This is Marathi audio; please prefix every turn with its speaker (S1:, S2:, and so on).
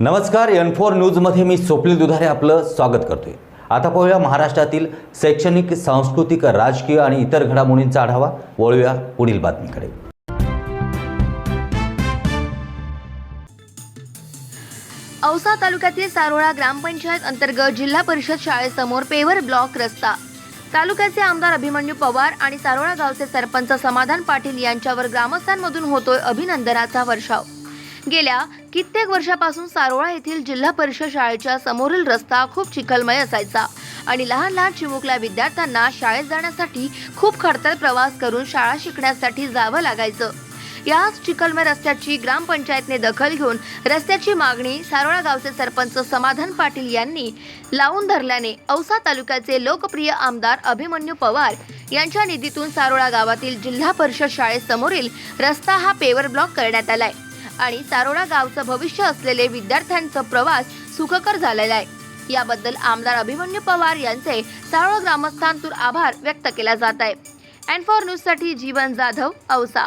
S1: नमस्कार एन फोर न्यूजमध्ये मी स्वप्नील दुधारे आपलं स्वागत करतोय. आता पाहूया महाराष्ट्रातील शैक्षणिक सांस्कृतिक राजकीय आणि इतर घडामोडींचा आढावा. वळूया पुढील बातमीकडे.
S2: औसा तालुक्यातील सारोळा ग्रामपंचायत अंतर्गत जिल्हा परिषद शाळेसमोर पेवर ब्लॉक रस्ता. तालुक्याचे आमदार अभिमन्यू पवार आणि सारोळा गावचे सरपंच समाधान पाटील यांच्यावर ग्रामस्थांमधून होतोय अभिनंदनाचा वर्षाव. गेल्या कित्येक वर्षापासून सारोळा येथील जिल्हा परिषद शाळेच्या समोरील रस्ता खूप चिखलमय असायचा. आणि लहान लहान चिमुकल्या विद्यार्थ्यांना शाळेत जाण्यासाठी खूप खडतर प्रवास करून शाळा शिकण्यासाठी जावं लागायचं. याच चिखलमय रस्त्याची ग्रामपंचायतने दखल घेऊन रस्त्याची मागणी सारोळा गावचे सरपंच समाधान पाटील यांनी लावून धरल्याने औसा तालुक्याचे लोकप्रिय आमदार अभिमन्यू पवार यांच्या निधीतून सारोळा गावातील जिल्हा परिषद शाळेसमोरील रस्ता हा पेवर ब्लॉक करण्यात आलाय. आणि सारोडा गावचं भविष्य असलेले विद्यार्थ्यांचा प्रवास सुखकर झालेला आहे. याबद्दल आमदार अभिमन्यू पवार यांचे सारोळा ग्रामस्थांतून आभार व्यक्त केला जात आहे. अँड फॉर न्यूजसाठी जीवन जाधव औसा.